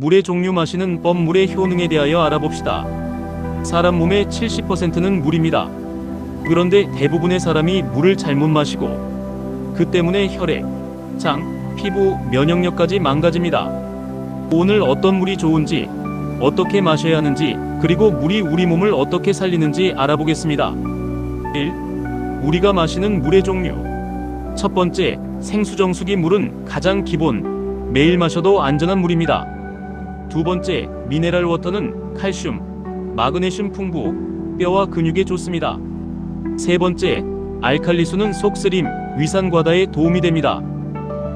물의 종류 마시는 법 물의 효능에 대하여 알아봅시다. 사람 몸의 70%는 물입니다. 그런데 대부분의 사람이 물을 잘못 마시고 그 때문에 혈액, 장, 피부, 면역력까지 망가집니다. 오늘 어떤 물이 좋은지, 어떻게 마셔야 하는지, 그리고 물이 우리 몸을 어떻게 살리는지 알아보겠습니다. 1. 우리가 마시는 물의 종류. 첫 번째, 생수정수기 물은 가장 기본, 매일 마셔도 안전한 물입니다. 두 번째, 미네랄 워터는 칼슘, 마그네슘 풍부, 뼈와 근육에 좋습니다. 세 번째, 알칼리수는 속쓰림, 위산 과다에 도움이 됩니다.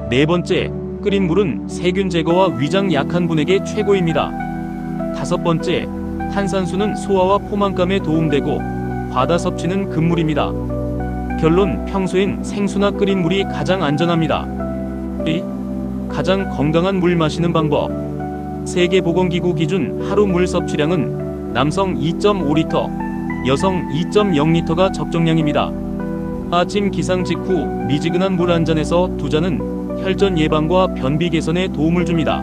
네 번째, 끓인 물은 세균 제거와 위장 약한 분에게 최고입니다. 다섯 번째, 탄산수는 소화와 포만감에 도움되고 과다 섭취는 금물입니다. 결론 평소엔 생수나 끓인 물이 가장 안전합니다. 2. 가장 건강한 물 마시는 방법. 세계보건기구 기준 하루 물 섭취량은 남성 2.5리터, 여성 2.0리터가 적정량입니다. 아침 기상 직후 미지근한 물 한 잔에서 두 잔은 혈전 예방과 변비 개선에 도움을 줍니다.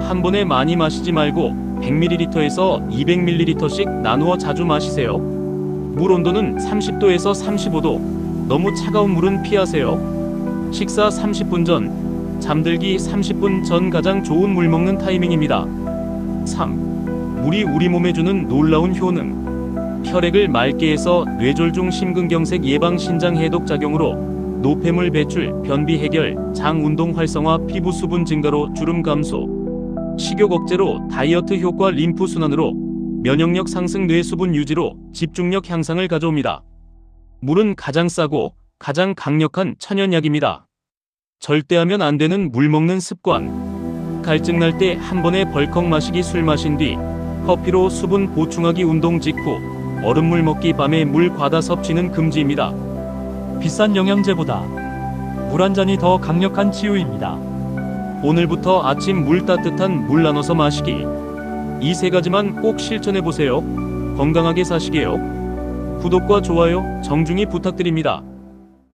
한 번에 많이 마시지 말고 100ml에서 200ml씩 나누어 자주 마시세요. 물 온도는 30도에서 35도. 너무 차가운 물은 피하세요. 식사 30분 전, 잠들기 30분 전 가장 좋은 물 먹는 타이밍입니다. 3. 물이 우리 몸에 주는 놀라운 효능. 혈액을 맑게 해서 뇌졸중 심근경색 예방 신장 해독 작용으로 노폐물 배출, 변비 해결, 장 운동 활성화, 피부 수분 증가로 주름 감소, 식욕 억제로 다이어트 효과 림프 순환으로 면역력 상승 뇌 수분 유지로 집중력 향상을 가져옵니다. 물은 가장 싸고 가장 강력한 천연약입니다. 절대 하면 안 되는 물 먹는 습관. 갈증 날 때 한 번에 벌컥 마시기 술 마신 뒤 커피로 수분 보충하기 운동 직후 얼음물 먹기 밤에 물 과다 섭취는 금지입니다. 비싼 영양제보다 물 한 잔이 더 강력한 치유입니다. 오늘부터 아침 물 따뜻한 물 나눠서 마시기. 이 세 가지만 꼭 실천해 보세요. 건강하게 사시게요. 구독과 좋아요 정중히 부탁드립니다.